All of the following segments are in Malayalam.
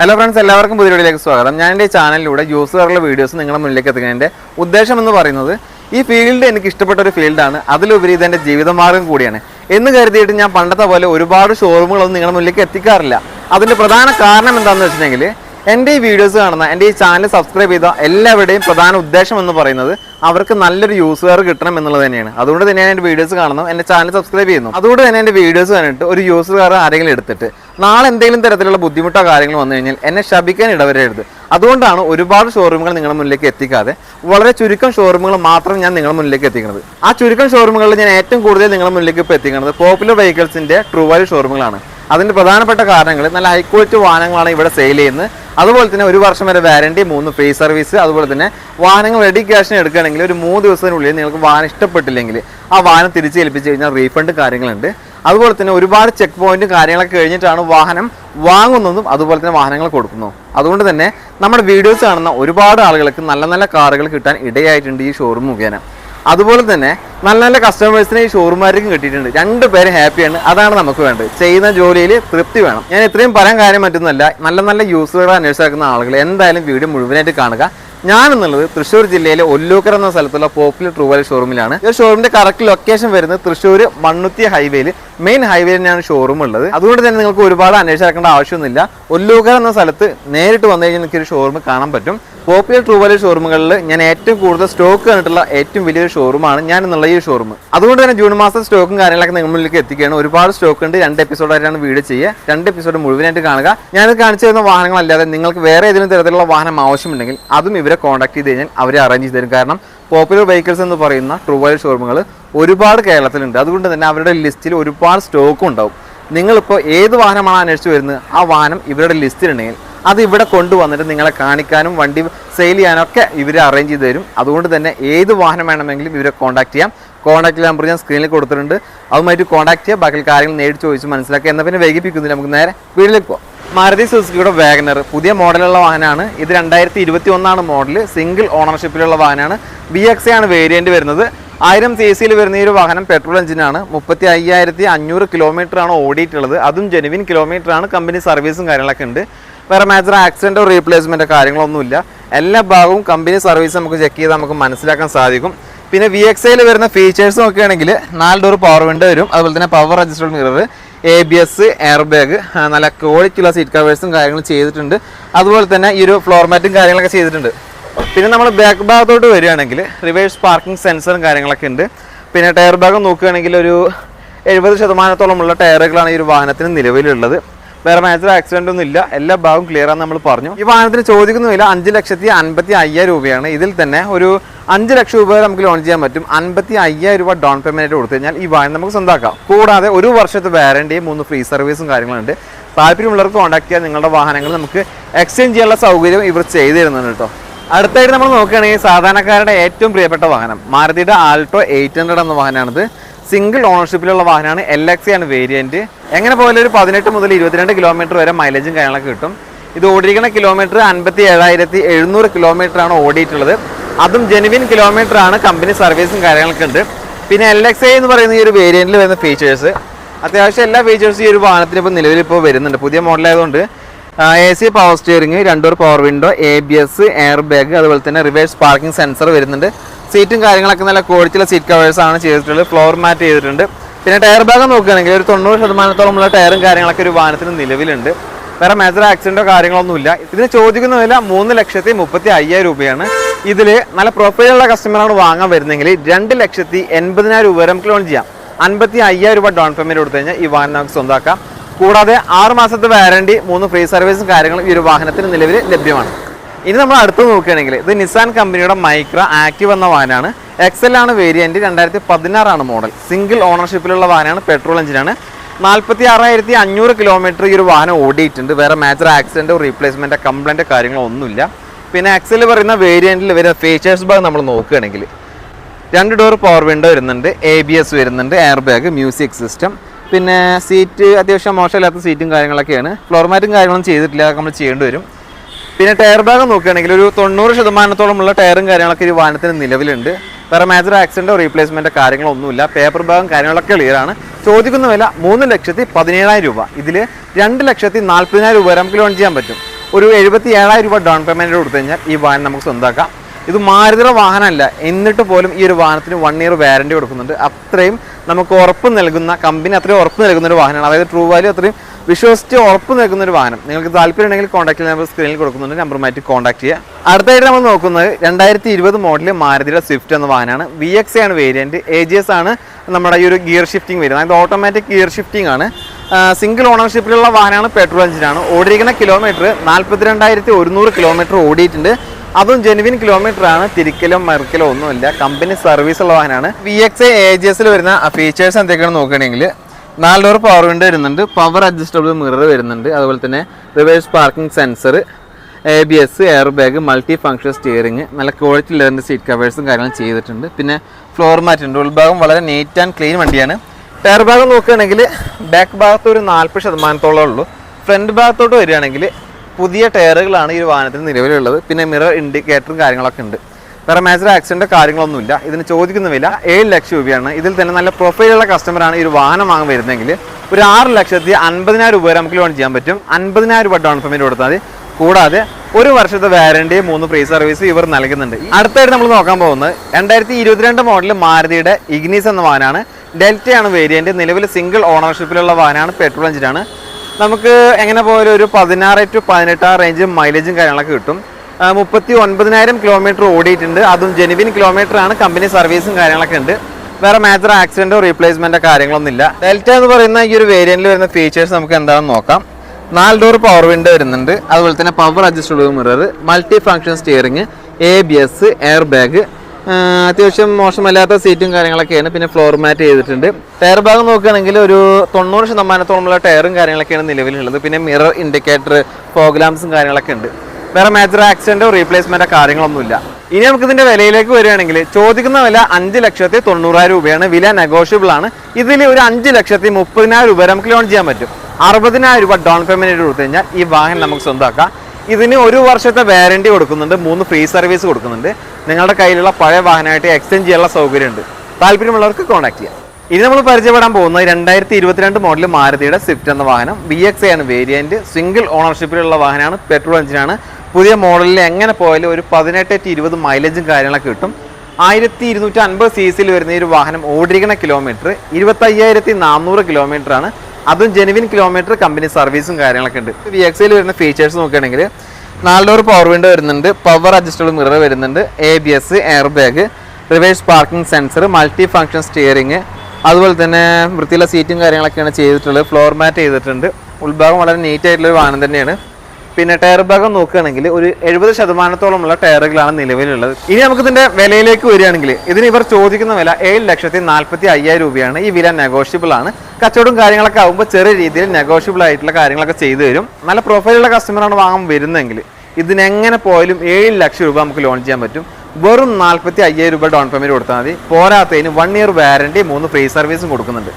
ഹലോ ഫ്രണ്ട്സ് എല്ലാവർക്കും പുതിയ വീഡിയോയിലേക്ക് സ്വാഗതം. ഞാൻ എന്റെ ചാനലിലൂടെ യൂസറുള്ള വീഡിയോസ് നിങ്ങളുടെ മുന്നിലേക്ക് എത്തിക്കുന്നതിന്റെ ഉദ്ദേശം എന്ന് പറയുന്നത് ഈ ഫീൽഡ് എനിക്ക് ഇഷ്ടപ്പെട്ട ഒരു ഫീൽഡാണ് അതിലുപരി ഇത് എന്റെ ജീവിതമാർഗം കൂടിയാണ്. എന്ന് കരുതിയിട്ട് ഞാൻ പണ്ടത്തെ പോലെ ഒരുപാട് ഷോറൂമുകളൊന്നും നിങ്ങളുടെ മുന്നിലേക്ക് എത്തിക്കാറില്ല. അതിന്റെ പ്രധാന കാരണം എന്താണെന്ന് വെച്ചിട്ടുണ്ടെങ്കിൽ എന്റെ ഈ വീഡിയോസ് കാണുന്ന എന്റെ ഈ ചാനൽ സബ്സ്ക്രൈബ് ചെയ്ത എല്ലാവരുടെയും പ്രധാന ഉദ്ദേശം എന്ന് പറയുന്നത് അവർക്ക് നല്ലൊരു യൂസുകാർ കിട്ടണം എന്നുള്ളത് തന്നെയാണ്. അതുകൊണ്ട് തന്നെയാണ് എന്റെ വീഡിയോസ് കാണുന്നു എന്റെ ചാനൽ സബ്സ്ക്രൈബ് ചെയ്യുന്നു. അതുകൊണ്ട് തന്നെ എന്റെ വീഡിയോസ് കണ്ടിട്ട് ഒരു യൂസുകാർ ആരെങ്കിലും എടുത്തിട്ട് നാളെ എന്തെങ്കിലും തരത്തിലുള്ള ബുദ്ധിമുട്ടോ കാര്യങ്ങൾ വന്നു കഴിഞ്ഞാൽ എന്നെ ശപിക്കാൻ ഇടവരരുത്. അതുകൊണ്ടാണ് ഒരുപാട് ഷോറൂമുകൾ നിങ്ങളുടെ മുന്നിലേക്ക് എത്തിക്കാതെ വളരെ ചുരുക്കം ഷോറൂമുകൾ മാത്രം ഞാൻ നിങ്ങളുടെ മുന്നിലേക്ക് എത്തിക്കുന്നത്. ആ ചുരുക്കം ഷോറൂമുകളിൽ ഞാൻ ഏറ്റവും കൂടുതൽ നിങ്ങളുടെ മുന്നിലേക്ക് ഇപ്പോൾ എത്തിക്കുന്നത് പോപ്പുലർ വെഹിക്കിൾസിന്റെ ട്രൂവാലി ഷോറൂമുകളാണ് അതിന്റെ പ്രധാനപ്പെട്ട കാരണങ്ങൾ നല്ല ഹൈ ക്വാളിറ്റി വാഹനങ്ങളാണ് ഇവിടെ സെയിൽ ചെയ്യുന്നത്. അതുപോലെ തന്നെ ഒരു വർഷം വരെ വാരണ്ടി മൂന്ന് ഫ്രീ സർവീസ് അതുപോലെ തന്നെ വാഹനങ്ങൾ റെഡി ക്യാഷിന് എടുക്കുകയാണെങ്കിൽ ഒരു മൂന്ന് ദിവസത്തിനുള്ളിൽ നിങ്ങൾക്ക് വാഹനം ഇഷ്ടപ്പെട്ടില്ലെങ്കിൽ ആ വാഹനം തിരിച്ച് ഏൽപ്പിച്ച് കഴിഞ്ഞാൽ റീഫണ്ട് കാര്യങ്ങളുണ്ട്. അതുപോലെ തന്നെ ഒരുപാട് ചെക്ക് പോയിന്റും കാര്യങ്ങളൊക്കെ കഴിഞ്ഞിട്ടാണ് വാഹനം വാങ്ങുന്നതും അതുപോലെ തന്നെ വാഹനങ്ങൾ കൊടുക്കുന്നു അതുകൊണ്ട് തന്നെ നമ്മുടെ വീഡിയോസ് കാണുന്ന ഒരുപാട് ആളുകൾക്ക് നല്ല നല്ല കാറുകൾ കിട്ടാൻ ഇടയായിട്ടുണ്ട് ഈ ഷോറൂം മുഖേന. അതുപോലെ തന്നെ നല്ല നല്ല കസ്റ്റമേഴ്സിനെ ഈ ഷോറൂമാർക്കും കിട്ടിയിട്ടുണ്ട്. രണ്ടുപേരും ഹാപ്പിയാണ് അതാണ് നമുക്ക് വേണ്ടത്. ചെയ്യുന്ന ജോലിയിൽ തൃപ്തി വേണം. ഞാൻ ഇത്രയും പറയാൻ കാര്യം പറ്റുന്നല്ല നല്ല നല്ല യൂസുകളെ അന്വേഷിക്കുന്ന ആളുകൾ എന്തായാലും വീഡിയോ മുഴുവനായിട്ട് കാണുക. ഞാൻ എന്നുള്ളത് തൃശ്ശൂർ ജില്ലയിലെ ഒല്ലൂക്കർ എന്ന സ്ഥലത്തുള്ള പോപ്പുലർ ട്രൂവൽ ഷോറൂമിലാണ് ഈ ഷോറൂമിന്റെ കറക്റ്റ് ലൊക്കേഷൻ വരുന്നത് തൃശ്ശൂർ മണ്ണുത്തി ഹൈവേയിൽ മെയിൻ ഹൈവേയിൽ തന്നെയാണ് ഷോറൂം ഉള്ളത്. അതുകൊണ്ട് തന്നെ നിങ്ങൾക്ക് ഒരുപാട് അന്വേഷിക്കേണ്ട ആവശ്യമൊന്നുമില്ല. ഒല്ലൂക്കർ എന്ന സ്ഥലത്ത് നേരിട്ട് വന്നു കഴിഞ്ഞാൽ ഒരു ഷോറൂം കാണാൻ പറ്റും. പോപ്പുലർ ട്രൂവൽ ഷോറൂമുകളിൽ ഞാൻ ഏറ്റവും കൂടുതൽ സ്റ്റോക്ക് കണ്ടിട്ടുള്ള ഏറ്റവും വലിയൊരു ഷോറൂമാണ് ഞാൻ എന്നുള്ള ഈ ഷോറൂം അതുകൊണ്ട് തന്നെ ജൂൺ മാസം സ്റ്റോക്കും കാര്യങ്ങളൊക്കെ നിങ്ങളിലേക്ക് എത്തിക്കുകയാണ്. ഒരുപാട് സ്റ്റോക്ക് ഉണ്ട്. രണ്ട് എപ്പിസോഡായിട്ടാണ് വീഡിയോ ചെയ്യുക. രണ്ട് എപ്പിസോഡ് മുഴുവനായിട്ട് കാണുക. ഞാൻ കാണിച്ചു തരുന്ന വാഹനങ്ങളല്ലാതെ നിങ്ങൾക്ക് വേറെ ഏതെങ്കിലും തരത്തിലുള്ള വാഹനം ആവശ്യമുണ്ടെങ്കിൽ അതും ഇവരെ കോൺടാക്ട് ചെയ്ത് കഴിഞ്ഞാൽ അവരെ അറേഞ്ച് ചെയ്ത് തരും. കാരണം പോപ്പുലർ വെഹിക്കിൾസ് എന്ന് പറയുന്ന ട്രൂവൽ ഷോറൂമുകൾ ഒരുപാട് കേരളത്തിലുണ്ട്. അതുകൊണ്ട് തന്നെ അവരുടെ ലിസ്റ്റിൽ ഒരുപാട് സ്റ്റോക്കും ഉണ്ടാവും. നിങ്ങളിപ്പോൾ ഏത് വാഹനമാണ് അന്വേഷിച്ച് വരുന്നത് ആ വാഹനം ഇവരുടെ ലിസ്റ്റിലുണ്ടെങ്കിൽ അത് ഇവിടെ കൊണ്ടുവന്നിട്ട് നിങ്ങളെ കാണിക്കാനും വണ്ടി സെയിൽ ചെയ്യാനൊക്കെ ഇവർ അറേഞ്ച് ചെയ്ത് തരും. അതുകൊണ്ട് തന്നെ ഏത് വാഹനം വേണമെങ്കിലും ഇവരെ കോൺടാക്ട് ചെയ്യാം. കോൺടാക്ട് നമ്പർ ഞാൻ സ്ക്രീനിൽ കൊടുത്തിട്ടുണ്ട്. അതുമായിട്ട് കോൺടാക്ട് ചെയ്യാം. ബാക്കി കാര്യങ്ങൾ നേരിട്ട് ചോദിച്ച് മനസ്സിലാക്കുക എന്നാൽ പിന്നെ വൈകിപ്പിക്കുന്നില്ല. നമുക്ക് നേരെ വീട്ടിലേക്ക് പോകാം മാരുതി സുസുക്കിയുടെ വാഗനർ പുതിയ മോഡലുള്ള വാഹനമാണ്. ഇത് രണ്ടായിരത്തി ഇരുപത്തി ഒന്നാണ് മോഡൽ സിംഗിൾ ഓണർഷിപ്പിലുള്ള വാഹനമാണ് ബി എക്സ് ആണ് വേരിയന്റ് വരുന്നത്. ആയിരം സി സിയിൽ വരുന്ന ഈ ഒരു വാഹനം പെട്രോൾ എഞ്ചിനാണ് മുപ്പത്തി അയ്യായിരത്തി അഞ്ഞൂറ് കിലോമീറ്ററാണ് ഓടിയിട്ടുള്ളത്. അതും ജെനുവിൻ കിലോമീറ്ററാണ് കമ്പനി സർവീസും കാര്യങ്ങളൊക്കെ ഉണ്ട്. വേറെ മേജർ ആക്സിഡന്റോ റീപ്ലേസ്മെന്റോ കാര്യങ്ങളൊന്നുമില്ല. എല്ലാ ഭാഗവും കമ്പനി സർവീസ് നമുക്ക് ചെക്ക് ചെയ്താൽ നമുക്ക് മനസ്സിലാക്കാൻ സാധിക്കും. പിന്നെ വി എക്സ് ഐയിൽ വരുന്ന ഫീച്ചേഴ്സ് നോക്കുകയാണെങ്കിൽ നാല് ഡോർ പവർ വിൻഡോ വരും. അതുപോലെ തന്നെ power adjustable mirror A B S air bag നല്ല ക്വാളിറ്റിയുള്ള സീറ്റ് കവേഴ്സും കാര്യങ്ങളും ചെയ്തിട്ടുണ്ട്. അതുപോലെ തന്നെ ഈ ഒരു ഫ്ലോർ മാറ്റും കാര്യങ്ങളൊക്കെ ചെയ്തിട്ടുണ്ട്. പിന്നെ നമ്മൾ ബാക്ക് ഭാഗത്തോട്ട് വരികയാണെങ്കിൽ റിവേഴ്സ് പാർക്കിംഗ് സെൻസറും കാര്യങ്ങളൊക്കെ ഉണ്ട്. പിന്നെ ടയർ ഭാഗം നോക്കുകയാണെങ്കിൽ ഒരു എഴുപത് ശതമാനത്തോളമുള്ള ടയറുകളാണ് ഈ ഒരു വാഹനത്തിന് നിലവിലുള്ളത്. വേറെ മേജർ ആക്സിഡന്റ് ഒന്നും ഇല്ല. എല്ലാ ഭാഗവും ക്ലിയർ ആണെന്ന് നമ്മൾ പറഞ്ഞു. ഈ വാഹനത്തിന് ചോദിക്കുന്ന വില അഞ്ച് ലക്ഷത്തി അൻപത്തി അയ്യായിരം രൂപയാണ്. ഇതിൽ തന്നെ ഒരു അഞ്ച് ലക്ഷം രൂപ നമുക്ക് ലോൺ ചെയ്യാൻ പറ്റും. അൻപത്തി അയ്യായിരം രൂപ ഡൗൺ പേയ്മെന്റ് ആയിട്ട് കൊടുത്തു കഴിഞ്ഞാൽ ഈ വാഹനം നമുക്ക് സ്വന്തമാക്കാം. കൂടാതെ ഒരു വർഷത്തെ വാറണ്ടിയും മൂന്ന് ഫ്രീ സർവീസും കാര്യങ്ങളുണ്ട്. താല്പര്യമുള്ളവർക്ക് കോൺടാക്ട് ചെയ്യാൻ നിങ്ങളുടെ വാഹനങ്ങൾ നമുക്ക് എക്സ്ചേഞ്ച് ചെയ്യാനുള്ള സൗകര്യം ഇവർ ചെയ്തു തരുന്നുണ്ട് കേട്ടോ. അടുത്തായിട്ട് നമ്മൾ നോക്കുകയാണെങ്കിൽ സാധാരണക്കാരുടെ ഏറ്റവും പ്രിയപ്പെട്ട വാഹനം. മാരുതിയുടെ ആൾട്ടോ എയ്റ്റ് ഹൺഡ്രഡ് എന്ന വാഹനമാണിത്. സിംഗിൾ ഓണർഷിപ്പിലുള്ള വാഹനമാണ്. എൽ എക്സ് ആണ് വേരിയന്റ് എങ്ങനെ പോയാലും ഒരു പതിനെട്ട് മുതൽ ഇരുപത്തിരണ്ട് കിലോമീറ്റർ വരെ മൈലേജും കാര്യങ്ങളൊക്കെ കിട്ടും. ഇത് ഓടിയിരിക്കുന്ന കിലോമീറ്റർ അൻപത്തി ഏഴായിരത്തി എഴുന്നൂറ് കിലോമീറ്റർ ആണ് ഓടിയിട്ടുള്ളത്. അതും ജെനുവിൻ കിലോമീറ്റർ ആണ് കമ്പനി സർവീസും കാര്യങ്ങളൊക്കെ ഉണ്ട്. പിന്നെ എൽ എക്സ് ഐ എന്ന് പറയുന്ന ഈ ഒരു വേരിയന്റിൽ വരുന്ന ഫീച്ചേഴ്സ് അത്യാവശ്യം എല്ലാ ഫീച്ചേഴ്സും ഈ ഒരു വാഹനത്തിന് ഇപ്പോൾ നിലവിൽ ഇപ്പോൾ വരുന്നുണ്ട്. പുതിയ മോഡലായതുകൊണ്ട് A C power steering രണ്ടോർ power window A B S air bag അതുപോലെ തന്നെ റിവേഴ്സ് പാർക്കിംഗ് സെൻസർ വരുന്നുണ്ട്. സീറ്റും കാര്യങ്ങളൊക്കെ നല്ല ക്വാളിറ്റിയുള്ള സീറ്റ് കവേഴ്സാണ് ചെയ്തിട്ടുള്ളത്. ഫ്ലോർ മാറ്റ് ചെയ്തിട്ടുണ്ട്. പിന്നെ ടയർ ഭാഗം നോക്കുകയാണെങ്കിൽ ഒരു തൊണ്ണൂറ് ശതമാനത്തോളമുള്ള ടയറും കാര്യങ്ങളൊക്കെ ഒരു വാഹനത്തിന് നിലവിലുണ്ട്. വേറെ മേജർ ആക്സിഡന്റോ കാര്യങ്ങളൊന്നുമില്ല ഇതിന് ചോദിക്കുന്ന വില മൂന്ന് ലക്ഷത്തി മുപ്പത്തി അയ്യായിരം രൂപയാണ്. ഇതിൽ നല്ല പ്രൊഫൈലുള്ള കസ്റ്റമറാണ് വാങ്ങാൻ വരുന്നെങ്കിൽ രണ്ട് ലക്ഷത്തി എൺപതിനായിരം രൂപ വരെ നമുക്ക് ലോൺ ചെയ്യാം. അൻപത്തി അയ്യായിരം രൂപ ഡൗൺ പേയ്മെന്റ് കൊടുത്തു കഴിഞ്ഞാൽ ഈ വാഹനം നമുക്ക് സ്വന്തമാക്കാം കൂടാതെ ആറ് മാസത്തെ വാറണ്ടി മൂന്ന് ഫ്രീ സർവീസും കാര്യങ്ങളും ഈ ഒരു വാഹനത്തിന് നിലവിൽ ലഭ്യമാണ്. ഇനി നമ്മൾ അടുത്ത് നോക്കുകയാണെങ്കിൽ ഇത് നിസാൻ കമ്പനിയുടെ മൈക്ര ആക്റ്റീവ് എന്ന വാനാണ് എക്സൽ ആണ് വേരിയന്റ് രണ്ടായിരത്തി പതിനാറാണ് മോഡൽ സിംഗിൾ ഓണർഷിപ്പിലുള്ള വാനാണ് പെട്രോൾ എഞ്ചിനാണ് നാൽപ്പത്തി ആറായിരത്തി അഞ്ഞൂറ് കിലോമീറ്റർ ഈ ഒരു വാഹനം ഓടിയിട്ടുണ്ട്. വേറെ മേജർ ആക്സിഡന്റോ റീപ്ലേസ്മെന്റോ കംപ്ലൈന്റോ കാര്യങ്ങളോ ഒന്നുമില്ല പിന്നെ എക്സൽ പറയുന്ന വേരിയന്റിൽ വരുന്ന ഫീച്ചേഴ്സ് ഭാഗം നമ്മൾ നോക്കുകയാണെങ്കിൽ രണ്ട് ഡോർ പവർ വിൻഡോ വരുന്നുണ്ട് എ ബി എസ് വരുന്നുണ്ട് എയർ ബാഗ് മ്യൂസിക് സിസ്റ്റം പിന്നെ സീറ്റ് അത്യാവശ്യം മോശമില്ലാത്ത സീറ്റും കാര്യങ്ങളൊക്കെയാണ്. ഫ്ലോർ മാറ്റും കാര്യങ്ങളും ചെയ്തിട്ടില്ല നമ്മൾ ചെയ്യേണ്ടി വരും. പിന്നെ ടയർ ഭാഗം നോക്കുകയാണെങ്കിൽ ഒരു തൊണ്ണൂറ് ശതമാനത്തോളമുള്ള ടയറും കാര്യങ്ങളൊക്കെ ഈ വാഹനത്തിന് നിലവിലുണ്ട്. വേറെ മേജർ ആക്സിഡന്റോ റീപ്ലേസ്മെന്റോ കാര്യങ്ങളൊന്നുമില്ല. പേപ്പർ ഭാഗം കാര്യങ്ങളൊക്കെ ക്ലിയറാണ് ചോദിക്കുന്ന വില മൂന്ന് ലക്ഷത്തി പതിനേഴായിരം രൂപ. ഇതിൽ രണ്ട് ലക്ഷത്തി നാൽപ്പതിനായിരം രൂപ വരെ നമുക്ക് ലോൺ ചെയ്യാൻ പറ്റും. ഒരു എഴുപത്തി ഏഴായിരം രൂപ ഡൗൺ പേയ്മെന്റ് കൊടുത്തു കഴിഞ്ഞാൽ ഈ വാഹനം നമുക്ക് സ്വന്തമാക്കാം ഇത് മാരുതിയുടെ വാഹനമല്ല. എന്നിട്ട് പോലും ഈ ഒരു വാഹനത്തിന് വൺ ഇയർ വാറണ്ടി കൊടുക്കുന്നുണ്ട്. അത്രയും നമുക്ക് ഉറപ്പ് നൽകുന്ന കമ്പനി അത്രയും ഉറപ്പ് നൽകുന്ന ഒരു വാഹനമാണ്. അതായത് ട്രൂ വാല്യൂ അത്രയും വിശ്വസിച്ച് ഉറപ്പ് നൽകുന്ന ഒരു വാഹനം. നിങ്ങൾക്ക് താല്പര്യം ഉണ്ടെങ്കിൽ കോൺടാക്ട് നമ്പർ സ്ക്രീനിൽ കൊടുക്കുന്നുണ്ട്. നമ്പറുമായിട്ട് കോൺടാക്ട് ചെയ്യുക. അടുത്തായിട്ട് നമ്മൾ നോക്കുന്നത് രണ്ടായിരത്തി ഇരുപത് മോഡൽ മാരുതിയുടെ സ്വിഫ്റ്റ് എന്ന വാഹനമാണ്. വി എക്സ് ആണ് വേരിയന്റ് എ ജി എസ് ആണ് നമ്മുടെ ഈ ഒരു ഗിയർ ഷിഫ്റ്റിംഗ് വരുന്നത്. അതായത് ഓട്ടോമാറ്റിക് ഗിയർ ഷിഫ്റ്റിംഗ് ആണ്. സിംഗിൾ ഓണർഷിപ്പിലുള്ള വാഹനമാണ് പെട്രോൾ എഞ്ചിനാണ് ഓടിയിരിക്കുന്ന കിലോമീറ്റർ നാൽപ്പത്തിരണ്ടായിരത്തി ഒരുന്നൂറ് കിലോമീറ്റർ ഓടിയിട്ടുണ്ട്. അതും ജെനുവിൻ കിലോമീറ്റർ ആണ്. തിരിക്കലോ മറിക്കലോ ഒന്നുമില്ല. കമ്പനി സർവീസ് ഉള്ള വാഹനമാണ്. വി എക്സ് എ ജി എസിൽ വരുന്ന ഫീച്ചേഴ്സ് എന്തൊക്കെയാണ് നോക്കുകയാണെങ്കിൽ നാല് ഡോർ പവർ വിൻഡോ വരുന്നുണ്ട്. പവർ അഡ്ജസ്റ്റബിൾ മിറർ വരുന്നുണ്ട്. അതുപോലെ തന്നെ reverse parking sensor A B S air bag multi function steering നല്ല ക്വാളിറ്റി ലെതറിന്റെ സീറ്റ് കവേഴ്സും കാര്യങ്ങളും ചെയ്തിട്ടുണ്ട്. പിന്നെ ഫ്ലോർ മാറ്റുണ്ട് ഉൾഭാഗം വളരെ നീറ്റ് ആൻഡ് ക്ലീൻ വണ്ടിയാണ്. ടയർ ഭാഗം നോക്കുകയാണെങ്കിൽ ബാക്ക് ഭാഗത്ത് ഒരു നാൽപ്പത് ശതമാനത്തോളം ഉള്ളൂ. ഫ്രണ്ട് ഭാഗത്തോട്ട് വരികയാണെങ്കിൽ പുതിയ ടയറുകളാണ് ഈ വാഹനത്തിന് നിലവിലുള്ളത്. പിന്നെ മിറർ ഇൻഡിക്കേറ്ററും കാര്യങ്ങളൊക്കെ ഉണ്ട്. വേറെ മേജർ ആക്സിഡന്റ് കാര്യങ്ങളൊന്നുമില്ല. ഇതിന് ചോദിക്കുന്ന വില ഏഴ് ലക്ഷം രൂപയാണ്. ഇതിൽ തന്നെ നല്ല പ്രൊഫൈലുള്ള കസ്റ്റമറാണ് ഈ ഒരു വാഹനം വാങ്ങാൻ വരുന്നതെങ്കിൽ ഒരു ആറ് ലക്ഷത്തി അൻപതിനായിരം രൂപ വരെ നമുക്ക് ലോൺ ചെയ്യാൻ പറ്റും. അൻപതിനായിരം രൂപ ഡൗൺ പേയ്മെന്റ് കൊടുത്താൽ മതി. കൂടാതെ ഒരു വർഷത്തെ വാറണ്ടി മൂന്ന് ഫ്രീ സർവീസ് ഇവർ നൽകുന്നുണ്ട്. അടുത്തായിട്ട് നമ്മൾ നോക്കാൻ പോകുന്നത് രണ്ടായിരത്തി ഇരുപത്തിരണ്ട് മോഡൽ മാരുതിയുടെ ഇഗ്നീസ് എന്ന വാഹനമാണ്. ഡെൽറ്റയാണ് വേരിയന്റ് നിലവിൽ സിംഗിൾ ഓണർഷിപ്പിലുള്ള വാഹനമാണ്. പെട്രോൾ എഞ്ചിനാണ് നമുക്ക് എങ്ങനെ പോയാലും ഒരു പതിനാറ് ടു പതിനെട്ടാം റേഞ്ച് മൈലേജും കാര്യങ്ങളൊക്കെ കിട്ടും. മുപ്പത്തി ഒൻപതിനായിരം കിലോമീറ്റർ ഓടിയിട്ടുണ്ട്. അതും ജെനുവിൻ കിലോമീറ്റർ ആണ്. കമ്പനി സർവീസും കാര്യങ്ങളൊക്കെ ഉണ്ട്. വേറെ മേജർ ആക്സിഡന്റോ റീപ്ലേസ്മെന്റോ കാര്യങ്ങളൊന്നും ഇല്ല. ഡെൽറ്റ എന്ന് പറയുന്ന ഈ ഒരു വേരിയന്റിൽ വരുന്ന ഫീച്ചേഴ്സ് നമുക്ക് എന്താണെന്ന് നോക്കാം. നാല് ഡോർ പവർ വിൻഡോ വരുന്നുണ്ട്. അതുപോലെ തന്നെ power adjustable mirror multi function steering A B S air bag അത്യാവശ്യം മോശമല്ലാത്ത സീറ്റും കാര്യങ്ങളൊക്കെയാണ് പിന്നെ ഫ്ലോർ മാറ്റ് ചെയ്തിട്ടുണ്ട്. ടയർ ഭാഗം നോക്കുകയാണെങ്കിൽ ഒരു തൊണ്ണൂറ് ശതമാനത്തോളമുള്ള ടയറും കാര്യങ്ങളൊക്കെയാണ് നിലവിലുള്ളത്. പിന്നെ മിറർ ഇൻഡിക്കേറ്റർ ഫോഗ്ലാംസും കാര്യങ്ങളൊക്കെ ഉണ്ട്. വേറെ മേജർ ആക്സിഡന്റോ റീപ്ലേസ്മെന്റോ കാര്യങ്ങളൊന്നുമില്ല. ഇനി നമുക്ക് ഇതിന്റെ വിലയിലേക്ക് വരികയാണെങ്കിൽ ചോദിക്കുന്ന വില അഞ്ച് ലക്ഷത്തി തൊണ്ണൂറായിരം രൂപയാണ്. വില നെഗോഷ്യബിൾ ആണ്. ഇതിൽ ഒരു അഞ്ച് ലക്ഷത്തി മുപ്പതിനായിരം രൂപ നമുക്ക് ലോൺ ചെയ്യാൻ പറ്റും. അറുപതിനായിരം രൂപ ഡൗൺ പേയ്മെന്റ് കൊടുത്തു കഴിഞ്ഞാൽ ഈ വാഹനം നമുക്ക് സ്വന്തമാക്കാം ഇതിന് ഒരു വർഷത്തെ വാരണ്ടി കൊടുക്കുന്നുണ്ട് മൂന്ന് ഫ്രീ സർവീസ് കൊടുക്കുന്നുണ്ട്. നിങ്ങളുടെ കയ്യിലുള്ള പഴയ വാഹനമായിട്ട് എക്സ്ചേഞ്ച് ചെയ്യാനുള്ള സൗകര്യമുണ്ട്. താല്പര്യമുള്ളവർക്ക് കോൺടാക്ട് ചെയ്യാം. ഇനി നമ്മൾ പരിചയപ്പെടാൻ പോകുന്നത് രണ്ടായിരത്തി ഇരുപത്തിരണ്ട് മോഡൽ മാരുതിയുടെ സ്വിഫ്റ്റ് എന്ന വാഹനം. ബി എക്സ് ആണ് വേരിയന്റ് സിംഗിൾ ഓണർഷിപ്പിലുള്ള വാഹനമാണ്. പെട്രോൾ എഞ്ചിനാണ് പുതിയ മോഡലിൽ എങ്ങനെ പോയാലും ഒരു പതിനെട്ട് ടു ഇരുപത് മൈലേജും കാര്യങ്ങളൊക്കെ കിട്ടും. ആയിരത്തി ഇരുന്നൂറ്റി അൻപത് സി സിയിൽ വരുന്ന ഈ ഒരു വാഹനം ഓടിയിരിക്കുന്ന കിലോമീറ്റർ ഇരുപത്തയ്യായിരത്തി നാനൂറ് കിലോമീറ്റർ ആണ്. അതും ജെനുവിൻ കിലോമീറ്റർ കമ്പനി സർവീസും കാര്യങ്ങളൊക്കെ ഉണ്ട്. വി എക്സിൽ വരുന്ന ഫീച്ചേഴ്സ് നോക്കുകയാണെങ്കിൽ നാല് ഡോർ പവർ വിൻഡോ വരുന്നുണ്ട് പവർ അഡ്ജസ്റ്റബിൾ മിറർ വരുന്നുണ്ട് A B S air bag reverse parking sensor multi function steering അതുപോലെ തന്നെ വൃത്തിയുള്ള സീറ്റും കാര്യങ്ങളൊക്കെയാണ് ചെയ്തിട്ടുള്ളത് ഫ്ലോർ മാറ്റ് ചെയ്തിട്ടുണ്ട്. ഉൾഭാഗം വളരെ നീറ്റായിട്ടുള്ളൊരു വാഹനം തന്നെയാണ്. പിന്നെ ടയർ ഭാഗം നോക്കുകയാണെങ്കിൽ ഒരു എഴുപത് ശതമാനത്തോളമുള്ള ടയറുകളാണ് നിലവിലുള്ളത്. ഇനി നമുക്ക് ഇതിന്റെ വിലയിലേക്ക് വരികയാണെങ്കിൽ ഇതിന് ഇവർ ചോദിക്കുന്ന വില ഏഴ് ലക്ഷത്തി നാൽപ്പത്തി അയ്യായിരം രൂപയാണ്. ഈ വില നെഗോഷ്യബിൾ ആണ്. കച്ചവടം കാര്യങ്ങളൊക്കെ ആകുമ്പോൾ ചെറിയ രീതിയിൽ നെഗോഷ്യബിൾ ആയിട്ടുള്ള കാര്യങ്ങളൊക്കെ ചെയ്തു തരും. നല്ല പ്രൊഫൈലുള്ള കസ്റ്റമറാണ് വാങ്ങാൻ വരുന്നതെങ്കിൽ ഇതിനെങ്ങനെ പോയാലും ഏഴ് ലക്ഷം രൂപ നമുക്ക് ലോൺ ചെയ്യാൻ പറ്റും. വെറും നാൽപ്പത്തി അയ്യായിരം രൂപ ഡൗൺ പേയ്മെന്റ് കൊടുത്താൽ മതി. പോരാത്തതിന് വൺ ഇയർ വാറണ്ടി മൂന്ന് ഫ്രീ സർവീസും കൊടുക്കുന്നുണ്ട്.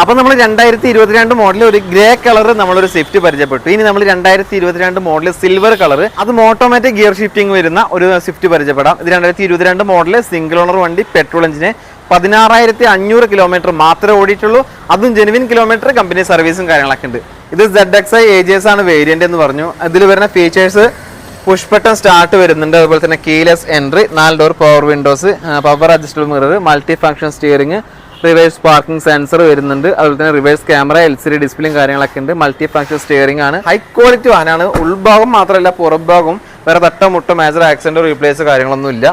അപ്പോൾ നമ്മൾ രണ്ടായിരത്തി ഇരുപത്തിരണ്ട് മോഡൽ ഒരു ഗ്രേ കളർ നമ്മളൊരു സ്വിഫ്റ്റ് പരിചയപ്പെട്ടു. ഇനി നമ്മൾ രണ്ടായിരത്തി ഇരുപത്തിരണ്ട് മോഡൽ സിൽവർ കളർ അതും ഓട്ടോമാറ്റിക് ഗിയർ ഷിഫ്റ്റിംഗ് വരുന്ന ഒരു സ്വിഫ്റ്റ് പരിചയപ്പെടാം. ഇത് രണ്ടായിരത്തി ഇരുപത്തിരണ്ട് മോഡൽ സിംഗിൾ ഓണർ വണ്ടി പെട്രോൾ എഞ്ചിന് പതിനാറായിരത്തി അഞ്ഞൂറ് കിലോമീറ്റർ മാത്രമേ ഓടിയിട്ടുള്ളൂ. അതും ജെനുവിൻ കിലോമീറ്റർ കമ്പനി സർവീസും കാര്യങ്ങളൊക്കെ ഉണ്ട്. ഇത് സെഡ് എക്സ് ഐ ഏജേഴ്സ് ആണ് വേരിയന്റ് എന്ന് പറഞ്ഞു. ഇതിൽ വരുന്ന ഫീച്ചേഴ്സ് പുഷ് ബട്ടൺ സ്റ്റാർട്ട് വരുന്നുണ്ട്. അതുപോലെ തന്നെ കീലെസ് എൻട്രി നാല് door power windows power adjustable mirror multi function steering reverse parking sensor വരുന്നുണ്ട്. അതുപോലെ തന്നെ reverse camera L C D ഡിസ്പ്ലേയും കാര്യങ്ങളൊക്കെ ഉണ്ട്. മൾട്ടി ഫംഗ്ഷൻ സ്റ്റിയറിംഗ് ആണ് ഹൈ ക്വാളിറ്റി വാനാണ് ഉൾഭാഗം മാത്രമല്ല പുറഭാഗം വേറെ തട്ടോ മുട്ടോ മേജർ ആക്സിഡന്റ് റീപ്ലേസ് കാര്യങ്ങളൊന്നും ഇല്ല.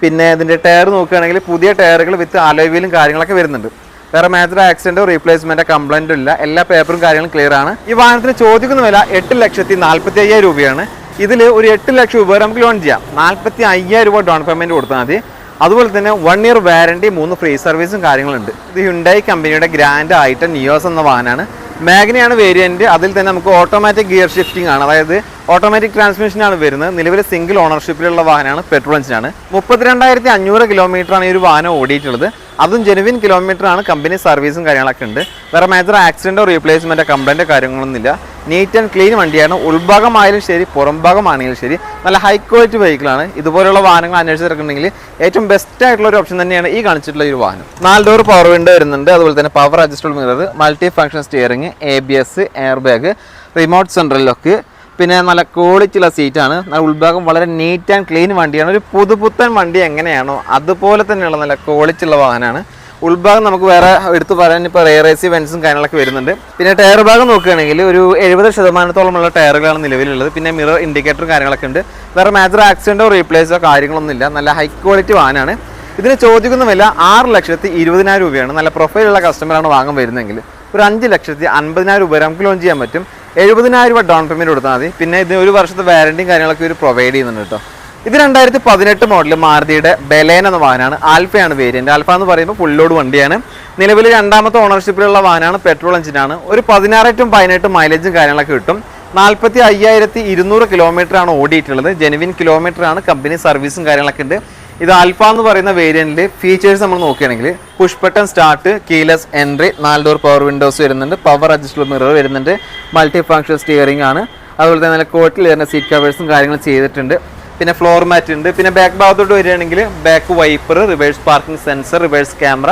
പിന്നെ ഇതിന്റെ ടയർ നോക്കുകയാണെങ്കിൽ പുതിയ ടയറുകൾ വിത്ത് അലോവിയിലും കാര്യങ്ങളൊക്കെ വരുന്നുണ്ട്. വേറെ മേജർ ആക്സിഡന്റോ റീപ്ലേസ്മെന്റോ കംപ്ലൈന്റോ ഇല്ല. എല്ലാ പേപ്പറും കാര്യങ്ങളും ക്ലിയർ ആണ്. ഈ വാഹനത്തിന് ചോദിക്കുന്ന വില എട്ട് ലക്ഷത്തി നാൽപ്പത്തി അയ്യായിരം രൂപയാണ്. ഇതിൽ ഒരു എട്ട് ലക്ഷം രൂപ നമുക്ക് ലോൺ ചെയ്യാം. നാൽപ്പത്തി അയ്യായിരം രൂപ ഡൗൺ പേയ്മെന്റ് കൊടുത്താൽ മതി. അതുപോലെ തന്നെ വൺ ഇയർ വാരണ്ടി മൂന്ന് ഫ്രീ സർവീസും കാര്യങ്ങളുണ്ട്. ഇത് ഹുണ്ടായി കമ്പനിയുടെ ഗ്രാൻഡ് ആയിട്ട് നിയോസ് എന്ന വാഹനമാണ്. മാഗ്നയാണ് വേരിയന്റ് അതിൽ തന്നെ നമുക്ക് ഓട്ടോമാറ്റിക് ഗിയർ ഷിഫ്റ്റിംഗ് ആണ്. അതായത് ഓട്ടോമാറ്റിക് ട്രാൻസ്മിഷനാണ് വരുന്നത്. നിലവിൽ സിംഗിൾ ഓണർഷിപ്പിലുള്ള വാഹനമാണ് പെട്രോൾ എഞ്ചിനാണ് മുപ്പത്തിരണ്ടായിരത്തി അഞ്ഞൂറ് കിലോമീറ്ററാണ് ഈ ഒരു വാഹനം ഓടിയിട്ടുള്ളത്. അതും ജെനുവിൻ കിലോമീറ്ററാണ് കമ്പനി സർവീസും കാര്യങ്ങളൊക്കെ ഉണ്ട്. വേറെ മേജർ ആക്സിഡന്റോ റീപ്ലേസ്മെന്റോ കംപ്ലൈന്റോ കാര്യങ്ങളൊന്നുമില്ല. നീറ്റ് ആൻഡ് ക്ലീൻ വണ്ടിയാണ്. ഉൾഭാഗമായാലും ശരി പുറംഭാഗമാണെങ്കിലും ശരി നല്ല ഹൈ ക്വാളിറ്റി വെഹിക്കിളാണ് ഇതുപോലുള്ള വാഹനങ്ങൾ അന്വേഷിച്ചിറക്കുന്നുണ്ടെങ്കിൽ ഏറ്റവും ബെസ്റ്റ് ആയിട്ടുള്ള ഒരു ഓപ്ഷൻ തന്നെയാണ് ഈ കാണിച്ചിട്ടുള്ള ഒരു വാഹനം. നാല് ഡോർ പവർ വിൻഡോ വരുന്നുണ്ട്. അതുപോലെ തന്നെ power adjustable mirror multi function steering A B S air bag remote central lock പിന്നെ നല്ല ക്വാളിറ്റി ഉള്ള സീറ്റാണ് നല്ല ഉൾഭാഗം വളരെ നീറ്റ് ആൻഡ് ക്ലീൻ വണ്ടിയാണ്. ഒരു പുതുപുത്തൻ വണ്ടി എങ്ങനെയാണോ അതുപോലെ തന്നെയുള്ള നല്ല ക്വാളിറ്റി ഉള്ള വാഹനമാണ്. ഉൾഭാഗം നമുക്ക് വേറെ എടുത്തു പറയാൻ ഇപ്പോൾ റെയർ റേറേസി വെൻസും കാര്യങ്ങളൊക്കെ വരുന്നുണ്ട്. പിന്നെ ടയർ ഭാഗം നോക്കുകയാണെങ്കിൽ ഒരു എഴുപത് ശതമാനത്തോളമുള്ള ടയറുകളാണ് നിലവിലുള്ളത്. പിന്നെ മിറർ ഇൻഡിക്കേറ്ററും കാര്യങ്ങളൊക്കെ ഉണ്ട്. വേറെ മേജർ ആക്സിഡന്റോ റീപ്ലേസോ കാര്യങ്ങളൊന്നും ഇല്ല നല്ല ഹൈ ക്വാളിറ്റി വാനാണ്. ഇതിന് ചോദിക്കുന്ന വില ആറ് ലക്ഷത്തി ഇരുപതിനായിരം രൂപയാണ്. നല്ല പ്രൊഫൈലുള്ള കസ്റ്റമറാണ് വാങ്ങാൻ വരുന്നതെങ്കിൽ ഒരു അഞ്ച് ലക്ഷത്തി അൻപതിനായിരം രൂപ നമുക്ക് ലോഞ്ച് ചെയ്യാൻ പറ്റും. എഴുപതിനായിരം രൂപ ഡൗൺ പേയ്മെന്റ് കൊടുത്താൽ മതി. പിന്നെ ഇതിന് ഒരു വർഷത്തെ വാരണ്ടിയും കാര്യങ്ങളൊക്കെ ഇവർ പ്രൊവൈഡ് ചെയ്യുന്നുണ്ട് കേട്ടോ. ഇത് രണ്ടായിരത്തി പതിനെട്ട് മോഡൽ മാരുതിയുടെ ബലേൻ എന്ന വാഹനമാണ്. ആൽഫയാണ് വേരിയന്റ് ആൽഫ എന്ന് പറയുമ്പോൾ ഫുള്ളോഡ് വണ്ടിയാണ്. നിലവിൽ രണ്ടാമത്തെ ഓണർഷിപ്പിലുള്ള വാഹനമാണ് പെട്രോൾ എഞ്ചിനാണ് ഒരു പതിനാറേറ്റും പതിനെട്ടും മൈലേജും കാര്യങ്ങളൊക്കെ കിട്ടും. നാൽപ്പത്തി അയ്യായിരത്തി ഇരുന്നൂറ് കിലോമീറ്റർ ആണ് ഓടിയിട്ടുള്ളത്. ജെനുവിൻ കിലോമീറ്റർ ആണ്. കമ്പനി സർവീസും കാര്യങ്ങളൊക്കെ ഉണ്ട്. ഇത് ആൽഫ എന്ന് പറയുന്ന വേരിയന്റിൽ ഫീച്ചേഴ്സ് നമ്മൾ നോക്കുകയാണെങ്കിൽ push button start keyless entry നാല് ഡോർ പവർ വിൻഡോസ് വരുന്നുണ്ട്. പവർ അഡ്ജസ്റ്റബിൾ മിറർ വരുന്നുണ്ട്. മൾട്ടി ഫംഗ്ഷൻ സ്റ്റിയറിംഗ് ആണ്. അതുപോലെ തന്നെ കോട്ടിൽ വരുന്ന സീറ്റ് കവേഴ്സും കാര്യങ്ങളും ചെയ്തിട്ടുണ്ട്. പിന്നെ ഫ്ലോർ മാറ്റ് ഉണ്ട്. പിന്നെ ബാക്ക് ഭാഗത്തോട്ട് വരികയാണെങ്കിൽ back wiper reverse parking sensor reverse camera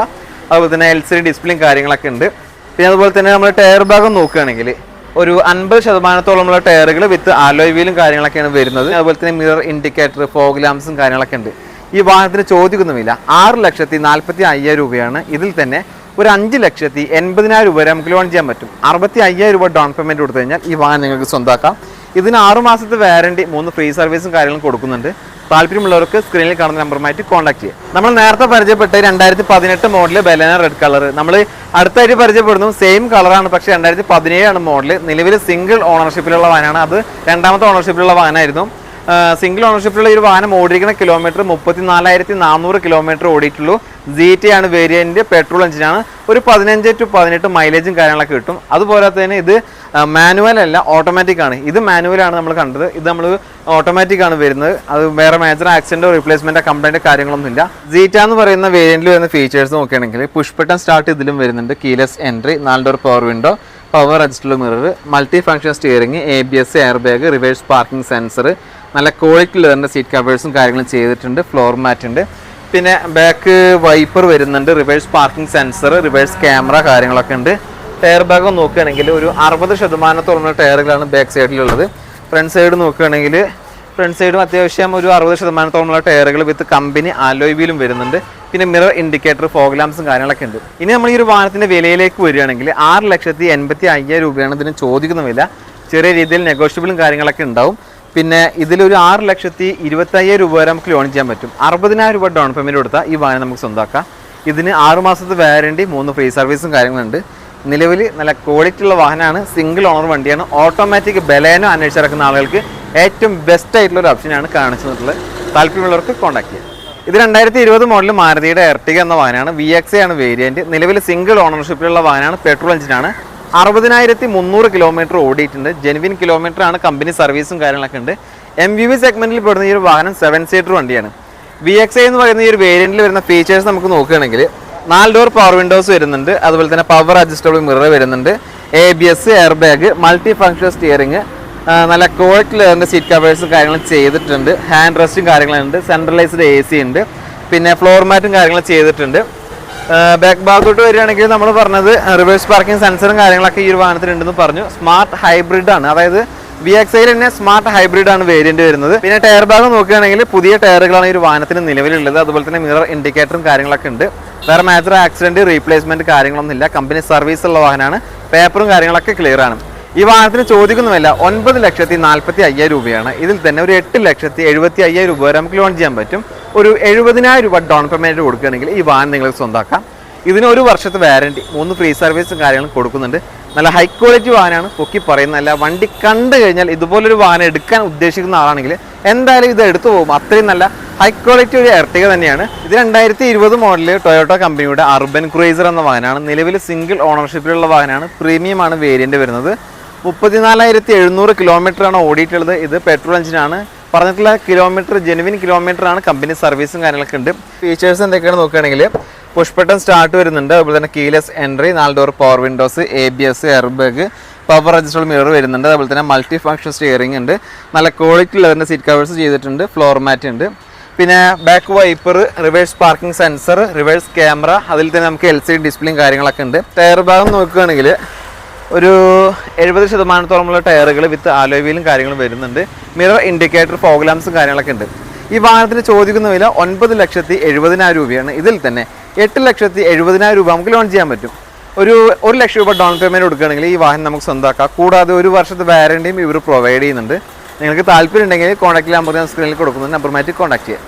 അതുപോലെ തന്നെ എൽ സി ഡി ഡിസ്പ്ലേയും കാര്യങ്ങളൊക്കെ ഉണ്ട്. പിന്നെ അതുപോലെ തന്നെ നമ്മൾ ടയർ ഭാഗം നോക്കുകയാണെങ്കിൽ ഒരു അൻപത് ശതമാനത്തോളമുള്ള ടയറുകൾ വിത്ത് ആലോയ് വീലും കാര്യങ്ങളൊക്കെയാണ് വരുന്നത്. അതുപോലെ തന്നെ മിറർ ഇൻഡിക്കേറ്റർ ഫോഗ് ലാംസും കാര്യങ്ങളൊക്കെ ഉണ്ട്. ഈ വാഹനത്തിന് ചോദിക്കുന്നുമില്ല. ആറ് ലക്ഷത്തി നാൽപ്പത്തി അയ്യായിരം രൂപയാണ്. ഇതിൽ തന്നെ ഒരു അഞ്ച് ലക്ഷത്തി എൺപതിനായിരം രൂപ വരെ നമുക്ക് ലോൺ ചെയ്യാൻ പറ്റും. അറുപത്തി അയ്യായിരം രൂപ ഡൗൺ പേയ്മെന്റ് കൊടുത്തു കഴിഞ്ഞാൽ ഈ വാഹനം നിങ്ങൾക്ക് സ്വന്തമാക്കാം ഇതിന് ആറു മാസത്തെ വാറണ്ടി മൂന്ന് ഫ്രീ സർവീസും കാര്യങ്ങളും കൊടുക്കുന്നുണ്ട്. താല്പര്യമുള്ളവർക്ക് സ്ക്രീനിൽ കാണുന്ന നമ്പറുമായിട്ട് കോൺടാക്ട് ചെയ്യാം നമ്മൾ നേരത്തെ പരിചയപ്പെട്ട രണ്ടായിരത്തി പതിനെട്ട് മോഡൽ ബലേന റെഡ് കളർ നമ്മൾ അടുത്തായിട്ട് പരിചയപ്പെടുന്നു സെയിം കളറാണ് പക്ഷേ രണ്ടായിരത്തി പതിനേഴാണ് മോഡൽ നിലവിൽ സിംഗിൾ ഓണർഷിപ്പിലുള്ള വാനാണ് അത് രണ്ടാമത്തെ ഓണർഷിപ്പിലുള്ള വാഹനമായിരുന്നു. സിംഗിൾ ഓണർഷിപ്പിലുള്ള ഒരു വാഹനം ഓടിയിരിക്കുന്ന കിലോമീറ്റർ മുപ്പത്തി നാലായിരത്തി നാനൂറ് കിലോമീറ്റർ ഓടിയിട്ടുള്ളൂ ടി ആണ് വേരിയന്റ് പെട്രോൾ എഞ്ചിനാണ് ഒരു പതിനഞ്ച് ടു പതിനെട്ട് മൈലേജും കാര്യങ്ങളൊക്കെ കിട്ടും. അതുപോലെ തന്നെ ഇത് മാനുവൽ അല്ല ഓട്ടോമാറ്റിക് ആണ്. ഇത് മാനുവൽ ആണ് നമ്മൾ കണ്ടത്. ഇത് നമ്മൾ ഓട്ടോമാറ്റിക് ആണ് വരുന്നത്. അത് വേറെ മേജർ ആക്സിഡന്റോ റീപ്ലേസ്മെന്റോ കംപ്ലൈന്റ് കാര്യങ്ങളൊന്നും ഇല്ല. ജീറ്റ എന്ന് പറയുന്ന വേരിയന്റിൽ വരുന്ന ഫീച്ചേഴ്സ് നോക്കുകയാണെങ്കിൽ പുഷ് ബട്ടൺ സ്റ്റാർട്ട് ഇതിലും വരുന്നുണ്ട്. കീലെസ് എൻട്രി നാല് door power window power adjustable mirror multi function steering A B S air bag reverse parking sensor നല്ല ക്വാളിറ്റി ലെതറിന്റെ സീറ്റ് കവേഴ്സും കാര്യങ്ങളും ചെയ്തിട്ടുണ്ട് ഫ്ലോർ മാറ്റ് ഉണ്ട്. പിന്നെ ബാക്ക് വൈപ്പർ വരുന്നുണ്ട് reverse parking sensor reverse camera കാര്യങ്ങളൊക്കെ ഉണ്ട്. ടയർ ഭാഗം നോക്കുകയാണെങ്കിൽ ഒരു അറുപത് ശതമാനത്തോളം ടയറുകളാണ് ബാക്ക് സൈഡിലുള്ളത് ഫ്രണ്ട് സൈഡ് നോക്കുകയാണെങ്കിൽ ഫ്രണ്ട് സൈഡും അത്യാവശ്യം ഒരു അറുപത് ശതമാനത്തോളമുള്ള ടയറുകൾ വിത്ത് കമ്പനി ആലോയ് വീലും വരുന്നുണ്ട്. പിന്നെ മിറർ ഇൻഡിക്കേറ്റർ ഫോഗ്ലാംസും കാര്യങ്ങളൊക്കെ ഉണ്ട്. ഇനി നമ്മൾ ഈ ഒരു വാഹനത്തിന്റെ വിലയിലേക്ക് വരികയാണെങ്കിൽ ആറ് ലക്ഷത്തി എൺപത്തി അയ്യായിരം രൂപയാണ് ഇതിന് ചോദിക്കുന്ന വില. ചെറിയ രീതിയിൽ നെഗോഷ്യബിളും കാര്യങ്ങളൊക്കെ ഉണ്ടാവും. പിന്നെ ഇതിലൊരു ആറ് ലക്ഷത്തി ഇരുപത്തയ്യായിരം രൂപ വരെ നമുക്ക് ലോൺ ചെയ്യാൻ പറ്റും. അറുപതിനായിരം രൂപ ഡൗൺ പേയ്മെന്റ് കൊടുത്താൽ ഈ വാഹനം നമുക്ക് സ്വന്തമാക്കാം ഇതിന് ആറ് മാസത്തെ വാറണ്ടി മൂന്ന് ഫ്രീ സർവീസും കാര്യങ്ങളുണ്ട്. നിലവിൽ നല്ല ക്വാളിറ്റി ഉള്ള വാഹനമാണ്. സിംഗിൾ ഓണർ വണ്ടിയാണ്. ഓട്ടോമാറ്റിക് ബലേനോ അന്വേഷിച്ചിറക്കുന്ന ആളുകൾക്ക് ഏറ്റവും ബെസ്റ്റ് ആയിട്ടുള്ള ഒരു ഓപ്ഷനാണ് കാണിച്ചിട്ടുള്ളത് താല്പര്യമുള്ളവർക്ക് കോൺടാക്ട് ചെയ്യാം. ഇത് രണ്ടായിരത്തി ഇരുപത് മോഡൽ മാരുതിയുടെ എർട്ടിക എന്ന വാഹനമാണ്. വി എക്സ് ആണ് വേരിയന്റ് നിലവിൽ സിംഗിൾ ഓണർഷിപ്പിലുള്ള വാഹനമാണ്. പെട്രോൾ എഞ്ചിനാണ് അറുപതിനായിരത്തി മുന്നൂറ് കിലോമീറ്റർ ഓടിയിട്ടുണ്ട്. ജെനുവിൻ കിലോമീറ്റർ ആണ് കമ്പനി സർവീസും കാര്യങ്ങളൊക്കെ ഉണ്ട്. എം വി വി സെഗ്മെന്റിൽ പെടുന്ന ഈ ഒരു വാഹനം സെവൻ സീറ്റർ വണ്ടിയാണ്. വി എക്സ് ഐ എന്ന് പറയുന്ന ഈ ഒരു വേരിയന്റിൽ വരുന്ന ഫീച്ചേഴ്സ് നമുക്ക് നോക്കുകയാണെങ്കിൽ നാല് ഡോർ പവർ വിൻഡോസ് വരുന്നുണ്ട്. അതുപോലെ തന്നെ പവർ അഡ്ജസ്റ്റബിൾ മിറർ വരുന്നുണ്ട്. A B S air bag multi function steering നല്ല ക്വാളിറ്റി ലെയറിന്റെ സീറ്റ് കവേഴ്സും കാര്യങ്ങളും ചെയ്തിട്ടുണ്ട്. ഹാൻഡ് റെസ്റ്റും കാര്യങ്ങളുണ്ട് സെൻട്രലൈസ്ഡ് എ സി ഉണ്ട്. പിന്നെ ഫ്ലോർ മാറ്റും കാര്യങ്ങളും ചെയ്തിട്ടുണ്ട്. ബാക്ക് ഭാഗത്തോട്ട് വരികയാണെങ്കിൽ നമ്മൾ പറഞ്ഞത് റിവേഴ്സ് പാർക്കിംഗ് സെൻസറും കാര്യങ്ങളൊക്കെ ഈ ഒരു വാഹനത്തിലുണ്ടെന്ന് പറഞ്ഞു. സ്മാർട്ട് ഹൈബ്രിഡ് ആണ്. അതായത് വി എക്സ് ഐയിൽ തന്നെ സ്മാർട്ട് ഹൈബ്രിഡ് ആണ് വേരിയന്റ് വരുന്നത്. പിന്നെ ടയർ ഭാഗം നോക്കുകയാണെങ്കിൽ പുതിയ ടയറുകളാണ് ഈ ഒരു വാഹനത്തിന് നിലവിലുള്ളത്. അതുപോലെ തന്നെ മിറർ ഇൻഡിക്കേറ്ററും കാര്യങ്ങളൊക്കെ ഉണ്ട്. വേറെ മേജർ ആക്സിഡന്റ് റീപ്ലേസ്മെന്റ് കാര്യങ്ങളൊന്നും ഇല്ല. കമ്പനി സർവീസ് ഉള്ള വാഹനമാണ്. പേപ്പറും കാര്യങ്ങളൊക്കെ ക്ലിയർ ആണ്. ഈ വാഹനത്തിന് ചോദിക്കുന്നുമില്ല ഒൻപത് ലക്ഷത്തി നാൽപ്പത്തി അയ്യായിരം രൂപയാണ്. ഇതിൽ തന്നെ ഒരു എട്ട് ലക്ഷത്തി എഴുപത്തി അയ്യായിരം രൂപ വരെ നമുക്ക് ലോൺ ചെയ്യാൻ പറ്റും. ഒരു എഴുപതിനായിരം രൂപ ഡൗൺ പേയ്മെന്റ് കൊടുക്കുകയാണെങ്കിൽ ഈ വാഹനം നിങ്ങൾക്ക് സ്വന്തമാക്കാം ഇതിന് ഒരു വർഷത്തെ വാറണ്ടി മൂന്ന് ഫ്രീ സർവീസും കാര്യങ്ങളും കൊടുക്കുന്നുണ്ട്. നല്ല ഹൈ ക്വാളിറ്റി വാഹനമാണ്. പൊക്കി പറയുന്നതല്ല വണ്ടി കണ്ടു കഴിഞ്ഞാൽ ഇതുപോലൊരു വാഹനം എടുക്കാൻ ഉദ്ദേശിക്കുന്ന ആളാണെങ്കിൽ എന്തായാലും ഇത് എടുത്തു പോകും. അത്രയും നല്ല ഹൈ ക്വാളിറ്റി ഒരു എർട്ടിക തന്നെയാണ്. ഇത് രണ്ടായിരത്തി ഇരുപത് മോഡലിൽ ടൊയോട്ടോ കമ്പനിയുടെ അർബൻ ക്രൂയിസർ എന്ന വാഹനമാണ്. നിലവിൽ സിംഗിൾ ഓണർഷിപ്പിലുള്ള വാഹനമാണ്. പ്രീമിയമാണ് വേരിയന്റ് വരുന്നത്. മുപ്പത്തിനാലായിരത്തി എഴുന്നൂറ് കിലോമീറ്ററാണ് ഓടിയിട്ടുള്ളത്. ഇത് പെട്രോൾ എഞ്ചിനാണ് പറഞ്ഞിട്ടുള്ള കിലോമീറ്റർ ജെനുവിൻ കിലോമീറ്റർ ആണ് കമ്പനി സർവീസും കാര്യങ്ങളൊക്കെ ഉണ്ട്. ഫീച്ചേഴ്സ് എന്തൊക്കെയാണ് നോക്കുകയാണെങ്കിൽ പുഷ് ബട്ടൺ സ്റ്റാർട്ട് വരുന്നുണ്ട്. അതുപോലെ തന്നെ കീലെസ് എൻട്രി നാല് door power windows A B S airbag power adjustable mirror വരുന്നുണ്ട്. അതുപോലെ തന്നെ മൾട്ടി ഫംഗ്ഷൻ സ്റ്റിയറിംഗ് ഉണ്ട്. നല്ല ക്വാളിറ്റി തന്നെ സീറ്റ് കവേഴ്സ് ചെയ്തിട്ടുണ്ട്. ഫ്ലോർ മാറ്റ് ഉണ്ട്. പിന്നെ back wiper reverse parking sensor reverse camera അതിൽ തന്നെ നമുക്ക് എൽ സി ഡിസ്പ്ലേയും കാര്യങ്ങളൊക്കെ ഉണ്ട്. ടയർ ഭാഗം നോക്കുകയാണെങ്കിൽ ഒരു എഴുപത് ശതമാനത്തോളമുള്ള ടയറുകൾ വിത്ത് ആലോയിലും കാര്യങ്ങളും വരുന്നുണ്ട്. മിറർ ഇൻഡിക്കേറ്റർ ഫോഗ്ലാംസും കാര്യങ്ങളൊക്കെ ഉണ്ട്. ഈ വാഹനത്തിന് ചോദിക്കുന്ന വില ഒൻപത് ലക്ഷത്തി എഴുപതിനായിരം രൂപയാണ്. ഇതിൽ തന്നെ എട്ട് ലക്ഷത്തി എഴുപതിനായിരം രൂപ നമുക്ക് ലോൺ ചെയ്യാൻ പറ്റും. ഒരു ഒരു ലക്ഷം രൂപ ഡൗൺ പേയ്മെന്റ് കൊടുക്കുകയാണെങ്കിൽ ഈ വാഹനം നമുക്ക് സ്വന്തമാക്കാം കൂടാതെ ഒരു വർഷത്തെ വാറണ്ടിയും ഇവർ പ്രൊവൈഡ് ചെയ്യുന്നുണ്ട്. നിങ്ങൾക്ക് താല്പര്യം ഉണ്ടെങ്കിൽ കോൺടാക്ട് നമ്പർ ഞാൻ സ്ക്രീനിൽ നമ്പർ മാറ്റി കോൺടാക്ട് ചെയ്യാം.